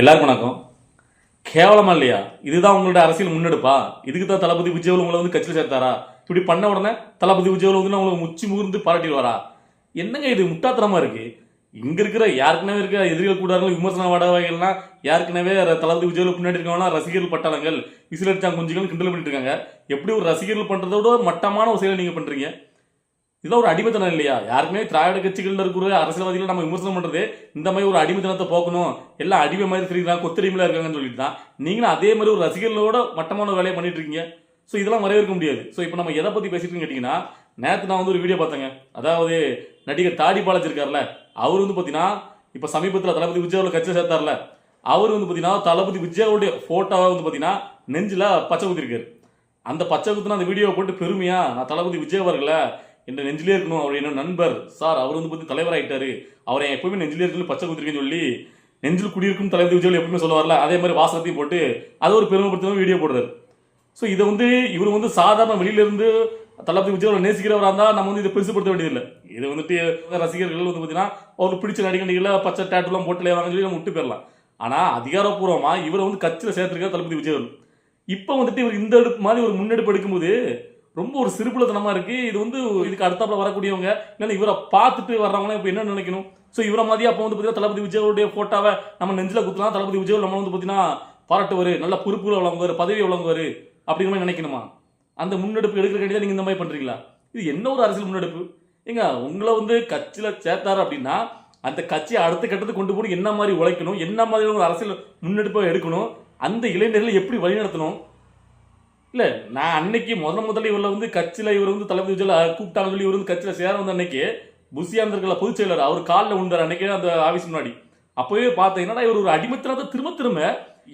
எல்லாருக்கும் வணக்கம். கேவலமா இல்லையா? இதுதான் உங்களோட அரசியல் முன்னெடுப்பா? இதுக்கு தான் தளபதி விஜய் உங்களை வந்து கட்சியில் சேர்த்தாரா? இப்படி பண்ண உடனே தளபதி விஜய் வந்து உங்களுக்கு முச்சி முகர்ந்து பாராட்டிடுவாரா என்னங்க இது முட்டாத்தனமா இருக்கு? இங்க இருக்கிற யாருக்குனவே இருக்க எதிரிகள் கூடாரங்கள் விமர்சன வாடகைகள்னா யாருக்குனவே தளபதி விஜய் முன்னாடி இருக்கவங்களாம் ரசிகர்கள் பட்டாளங்கள் விசிலடிச்சாங்க குஞ்சுகள் கிண்டல் பண்ணிட்டு இருக்காங்க. எப்படி ஒரு ரசிகர்கள் பண்றதோட மட்டமான ஒரு செயலை நீங்க பண்றீங்க? இதெல்லாம் ஒரு அடிமைத்தனம் இல்லையா? யாருக்குமே திராவிட கட்சிகளில் இருக்கிற அரசியல்வாதிகளை நம்ம விமர்சனம் பண்ணுறது இந்த மாதிரி ஒரு அடிமைத்தனத்தை போக்கணும். எல்லாம் அடிமை மாதிரி தெரியுறாங்க கொத்தடிமையில் இருக்காங்கன்னு சொல்லிட்டு தான் நீங்களும் அதே மாதிரி ஒரு ரசிகர்களோட மட்டமான வேலையை பண்ணிட்டு இருக்கீங்க. ஸோ இதெல்லாம் வரவேற்க முடியாது. ஸோ இப்போ நம்ம எதை பற்றி பேசிட்டு கேட்டிங்கன்னா நேற்று நான் வந்து ஒரு வீடியோ பார்த்தேங்க. அதாவது நடிகர் தாடி பாலாஜி இருக்கார்ல அவர் வந்து பார்த்தீங்கன்னா இப்போ சமீபத்தில் தளபதி விஜயாவில் அவர்கள் கட்சியில் சேர்த்தார்ல அவர் வந்து பார்த்தீங்கன்னா தளபதி விஜயோடைய ஃபோட்டோவை வந்து பார்த்தீங்கன்னா நெஞ்சில் பச்சை குத்திருக்காரு. அந்த பச்சை குத்துன அந்த வீடியோவை போட்டு பெருமையா நான் தளபதி விஜய் அவர்களை என்ற நெஞ்சிலே இருக்கணும் அவர் என்ன நண்பர். சார் அவர் வந்து பத்தி தலைவராயிட்டாரு. அவரை எப்பவுமே நெஞ்சிலே இருக்குன்னு பச்சை குத்திருக்கேன்னு சொல்லி நெஞ்சில் குடியிருக்கும் தளபதி விஜய் எப்பவுமே சொல்லுவார்ல அதே மாதிரி வாசகத்தையும் போட்டு அது ஒரு பெருமைப்படுத்த வீடியோ போடுறாரு. ஸோ இதை வந்து இவர் வந்து சாதாரண வெளியிலிருந்து தளபதி விஜய் அவரை இருந்தால் நம்ம வந்து இதை பெருசுப்படுத்த வேண்டியதில்லை. இது வந்துட்டு ரசிகர்கள் வந்து பார்த்தீங்கன்னா அவருக்கு பிடிச்ச நடிகர்களை பச்சை டேட்டுலாம் போட்டு வாங்க சொல்லி நம்ம விட்டு போயிடலாம். ஆனால் அதிகாரப்பூர்வமாக இவரை வந்து கட்சியில் சேர்த்திருக்காரு தளபதி விஜய் அவர்கள் இப்போ வந்துட்டு இவர் இந்த மாதிரி ஒரு முன்னெடுப்பு எடுக்கும்போது ரொம்ப ஒரு சிறுபுலத்தனமா இருக்கு. இது வந்து இதுக்கு அடுத்தாப்புல வரக்கூடியவங்க இல்லைன்னா இவரை பார்த்துட்டு வர்றவங்களாம் இப்போ என்ன நினைக்கணும்? ஸோ இவரை மாதிரி அப்போ வந்து பார்த்தீங்கன்னா தளபதி விஜயோடைய ஃபோட்டோவை நம்ம நெஞ்சில் குத்தலாம் தளபதி விஜய் நம்ம வந்து பார்த்தீங்கன்னா பாராட்டுவார் நல்ல பொறுப்புகளை வழங்குவார் பதவி வழங்குவார் அப்படிங்கிற மாதிரி நினைக்கணுமா? அந்த முன்னெடுப்பு எடுக்கிற கண்டிப்பாக நீங்கள் இந்த மாதிரி பண்ணுறீங்களா இது என்ன ஒரு அரசியல் முன்னெடுப்பு? ஏங்க உங்களை வந்து கட்சியில் சேர்த்தாரு அப்படின்னா அந்த கட்சியை அடுத்த கட்டத்துக்கு கொண்டு போய் என்ன மாதிரி உழைக்கணும் என்ன மாதிரி ஒரு அரசியல் முன்னெடுப்பை எடுக்கணும் அந்த இளைஞர்களை எப்படி வழிநடத்தணும் இல்லை நான் அன்னைக்கு முதல் முதல்ல இவரில் வந்து கட்சியில் இவர் வந்து தளபதி விஜய் கூப்பிட்டாங்க சொல்லி இவர் வந்து கட்சியில் சேர வந்த அன்னைக்கு புசியாந்தர்கள பொதுச் செயலர் அவர் காலில் உண்டார் அன்னைக்கே அந்த ஆஃபீஸ் முன்னாடி. அப்போவே பார்த்தீங்கன்னா இவர் ஒரு அடிமத்தனத்தை திரும்ப திரும்ப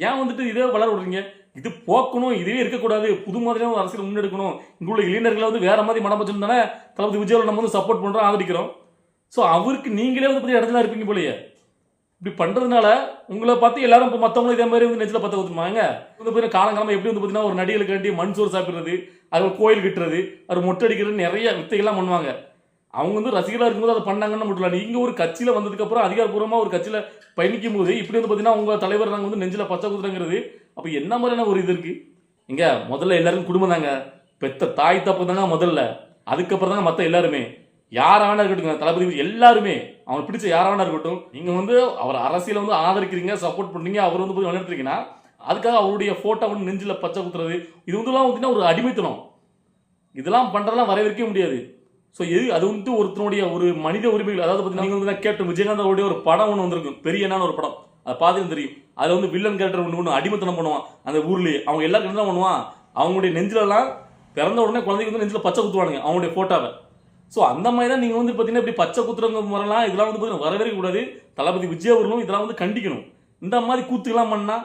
ஏன் வந்துட்டு இதே வளர விடுறீங்க? இது போக்கணும் இதுவே இருக்கக்கூடாது. புது மாதிரியான அரசியல் முன்னெடுக்கணும். இங்கே உள்ள இளைஞர்களை வந்து வேற மாதிரி மனம் வச்சுருந்தானே தளபதி விஜய் நம்ம வந்து சப்போர்ட் பண்ணுறோம் ஆதரிக்கிறோம். ஸோ அவருக்கு நீங்களே வந்து பற்றி இடத்துல இருப்பீங்க போலயே. இப்படி பண்ணுறதுனால உங்களை பார்த்து எல்லாரும் இப்போ மற்றவங்களும் இதே மாதிரி வந்து நெஞ்சில் பற்ற ஊற்றுமாங்க வந்து பார்த்தீங்கன்னா காலங்காலமாக எப்படி வந்து பார்த்தீங்கன்னா ஒரு நடிகளுக்கு வேண்டி மண் சோறு சாப்பிட்றது அது ஒரு கோயில் கட்டுறது அது மொட்டை அடிக்கிறது நிறைய வித்தைகள்லாம் பண்ணுவாங்க. அவங்க வந்து ரசிகராக இருக்கும்போது அதை பண்ணாங்கன்னு மட்டும் நீங்கள் ஒரு கட்சியில் வந்ததுக்கப்புறம் அதிகாரப்பூர்வமாக ஒரு கட்சியில் பயணிக்கும் போது இப்படி வந்து பார்த்தீங்கன்னா உங்கள் தலைவர் நாங்கள் வந்து நெஞ்சில் பச்சை குத்துறங்கிறது அப்போ என்ன மாதிரியான ஒரு இது இருக்குது இங்கே முதல்ல எல்லாருக்கும் குடும்பம் தாங்க. பெத்த தாய் தப்பு தாங்க முதல்ல. அதுக்கப்புறம் தாங்க மற்ற எல்லாருமே. யாரான இருக்கட்டும் தளபதி எல்லாருமே அவனை பிடிச்ச யாரான இருக்கட்டும் நீங்க வந்து அவர் அரசியல வந்து ஆதரிக்கிறீங்க சப்போர்ட் பண்றீங்க அவர் வந்து போய் வளர்த்துறீங்கன்னா அதுக்காக அவருடைய போட்டோ வந்து நெஞ்சில் பச்சை குத்துறது இது வந்து பார்த்தீங்கன்னா ஒரு அடிமைத்தனம்? இதெல்லாம் பண்றதெல்லாம் வரவேற்கவே முடியாது. ஸோ எது அது வந்து ஒருத்தனுடைய ஒரு மனித உரிமைகள் அதாவது பார்த்தீங்கன்னா நீங்கள் வந்து கேப்டன் விஜயகாந்த் அவருடைய ஒரு படம் ஒன்று வந்திருக்கும் பெரியனான ஒரு படம் அதை பார்த்துட்டு தெரியும். அதில் வந்து வில்லன் கேரக்டர் ஒன்று ஒன்று அடிமைத்தனம் பண்ணுவான் அந்த ஊர்லேயே. அவங்க எல்லாருக்கும் என்ன பண்ணுவான் அவங்களுடைய நெஞ்சிலலாம் பிறந்த உடனே குழந்தைக்கு வந்து நெஞ்சில் பச்சை குத்துவானுங்க அவங்களுடைய ஃபோட்டோவை ஸோ அந்த மாதிரி தான் நீங்கள் வந்து பார்த்தீங்கன்னா இப்படி பச்சை குத்துறவங்க முறைலாம் இதெல்லாம் வந்து பார்த்தீங்கன்னா வரவேற்க கூடாது தளபதி விஜய் அவர்களும் இதெல்லாம் வந்து கண்டிக்கணும். இந்த மாதிரி கூத்துக்கெல்லாம் பண்ணால்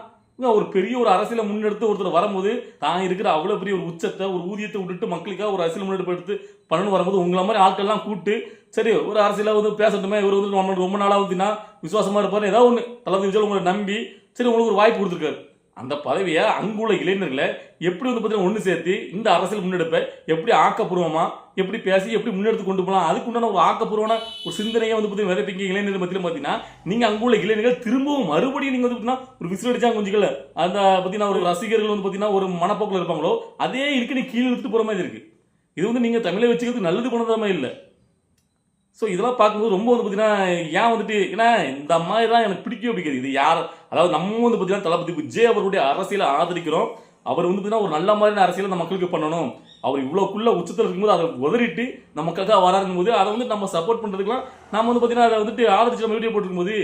ஒரு பெரிய ஒரு அரசியலை முன்னெடுத்து ஒருத்தர் வரும்போது தான் இருக்கிற அவ்வளோ பெரிய ஒரு உச்சத்தை ஒரு ஊதியத்தை விட்டுட்டு மக்களுக்காக ஒரு அரசியல் முன்னெடுப்பு எடுத்து பண்ணணும் வரும்போது உங்களை மாதிரி ஆட்கள்லாம் கூப்பிட்டு சரி ஒரு அரசியலாக வந்து பேசட்டுமே இவர் வந்து ரொம்ப நாளாக வந்துன்னா விசுவாசமாக இருப்பார் ஏதாவது ஒன்று தளபதி விஜய் உங்களை நம்பி சரி உங்களுக்கு ஒரு வாய்ப்பு கொடுத்துருக்காரு. அந்த பதவியை அங்குள்ள இளைஞர்களை எப்படி வந்து பார்த்தீங்கன்னா ஒன்று சேர்த்து இந்த அரசியல் முன்னெடுப்பை எப்படி ஆக்கப்பூர்வமாக எப்படி பேசி எப்படி முன்னெடுத்து கொண்டு போகலாம் அதுக்குண்டான ஒரு ஆக்கப்பூர்வமான ஒரு சிந்தனையை வந்து பார்த்தீங்கன்னா விதைப்பீங்க இளைஞர்கள் மத்தியில் பார்த்தீங்கன்னா நீங்கள் அங்குள்ள இளைஞர்கள் திரும்பவும் மறுபடியும் நீங்கள் வந்து பார்த்தீங்கன்னா ஒரு விசில் அடிச்சா கொஞ்சம் அந்த பார்த்தீங்கன்னா ஒரு ரசிகர்கள் வந்து பார்த்தீங்கன்னா ஒரு மனப்போக்கில் இருப்பாங்களோ அதே இருக்கு நீ கீழே இழுத்துட்டு போகிற மாதிரி இருக்குது இது வந்து நீங்கள் தமிழை வச்சுக்கிறது நல்லது பண்ணத இல்லை? ஸோ இதெல்லாம் பார்க்கும்போது ரொம்ப வந்து பார்த்தீங்கன்னா ஏன் வந்துட்டு ஏன்னா இந்த மாதிரி தான் எனக்கு பிடிக்கவே பிடிக்காது. இது யார் அதாவது நம்ம வந்து பார்த்தீங்கன்னா தளபதி விஜய் அவருடைய அரசியலை ஆதரிக்கிறோம். அவர் வந்து பார்த்தீங்கன்னா ஒரு நல்ல மாதிரியான அரசியலை நம்ம மக்களுக்கு பண்ணணும். அவர் இவ்வளோக்குள்ள உச்சத்தில் இருக்கும்போது அதை உதறிட்டு நமக்காக வராருக்கும் போது அதை வந்து நம்ம சப்போர்ட் பண்ணுறதுக்குலாம் நம்ம வந்து பார்த்தீங்கன்னா அதை வந்துட்டு ஆதரிச்சு நம்ம வீடியோ போட்டுருக்கும்போது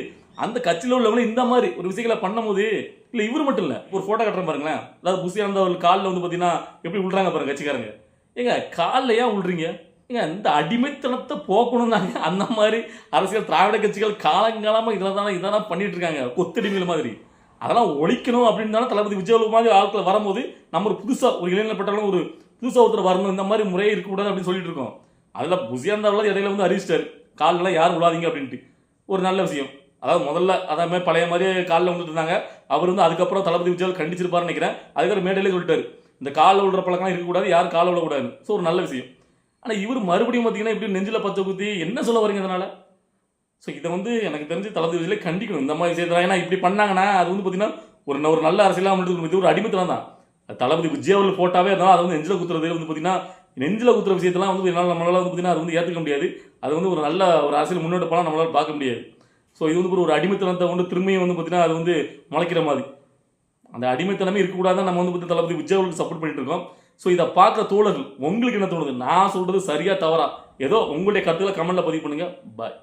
அந்த கட்சியில் உள்ளவங்களும் இந்த மாதிரி ஒரு விஷயங்களை பண்ணும்போது இல்லை இவர் மட்டும் இல்லை ஒரு ஃபோட்டோ கட்டுறேன் பாருங்களேன். அதாவது புசியானந்த அவர்கள் காலில் வந்து பார்த்தீங்கன்னா எப்படி விழுறாங்க பாருங்க கட்சிக்காரங்க. ஏங்க காலில் ஏன் விழுறீங்க ஏங்க இந்த அடிமைத்தனத்தை போக்கணும் தாங்க அந்த மாதிரி அரசியல் திராவிட கட்சிகள் காலங்காலமாக இதில் தானே இதெல்லாம் பண்ணிட்டு இருக்காங்க கொத்தடிமைகள் மாதிரி. அதெல்லாம் ஒழிக்கணும் அப்படின்னு தானே தளபதி விஜய் மாதிரி ஆட்கள் வரும்போது நம்ம ஒரு புதுசாக ஒரு இளைஞர்பட்டாலும் ஒரு புதுசாக ஒருத்தர் வரணும் இந்த மாதிரி முறையே இருக்கக்கூடாது அப்படின்னு சொல்லிட்டு இருக்கோம் அதில் புசியாந்தாவில் இடையில வந்து அறிவிச்சிட்டாரு காலெல்லாம் யாரும் விழாதீங்க அப்படின்ட்டு. ஒரு நல்ல விஷயம். அதாவது முதல்ல அதே மாதிரி பழைய மாதிரியே காலில் வந்துட்டு இருந்தாங்க அவர் வந்து அதுக்கப்புறம் தளபதி விஜய் கண்டிச்சிருப்பாருன்னு நினைக்கிறேன். அதுக்கப்புறம் மேடையிலே சொல்லிட்டாரு. இந்த காலில் விழுற பழக்கம் இருக்கக்கூடாது யாரும் காலில் விழக்கூடாது ஸோ ஒரு நல்ல விஷயம். ஆனால் இவர் மறுபடியும் பார்த்தீங்கன்னா இப்படி நெஞ்சில் பச்சை குத்தி என்ன சொல்ல வரீங்க அதனால் ஸோ இதை வந்து எனக்கு தெரிஞ்சு தளபதி விஜயிலே கண்டிக்கணும். இந்த மாதிரி விஷயத்தில் ஏன்னா இப்படி பண்ணாங்கன்னா அது வந்து பார்த்தீங்கன்னா ஒரு ந- ஒரு நல்ல அரசியலாக மட்டும் இது ஒரு அடிமைத்தனம் தான். அது தளபதி விஜய் அவர்கள் போட்டாவே அதனால் அதை வந்து நெஞ்சில் குத்துறது வந்து பார்த்தீங்கன்னா நெஞ்சில் குத்துற விஷயத்தெல்லாம் வந்து என்னால் நம்மளால் வந்து பார்த்தீங்கன்னா அது வந்து ஏற்றுக்க முடியாது. அது வந்து ஒரு நல்ல ஒரு அரசியல் முன்னோட்ட போனால் நம்மளால் பார்க்க முடியாது. ஸோ இது வந்து ஒரு அடிமைத்தனத்தை வந்து திரும்பியும் வந்து பார்த்தீங்கன்னா அது வந்து முளைக்கிற மாதிரி. அந்த அடிமைத்தனமே இருக்கக்கூடாது நம்ம வந்து பார்த்தீங்கன்னா தளபதி விஜய் அவர்களுக்கு சப்போர்ட் பண்ணிட்டு இருக்கோம். ஸோ இதை பார்க்குற தோழர்கள் உங்களுக்கு என்ன தோணுது? நான் சொல்கிறது சரியாக தவறா? ஏதோ உங்களுடைய கருத்துக்களை கமெண்ட்டில் பதிவு பண்ணுங்கள் பாய்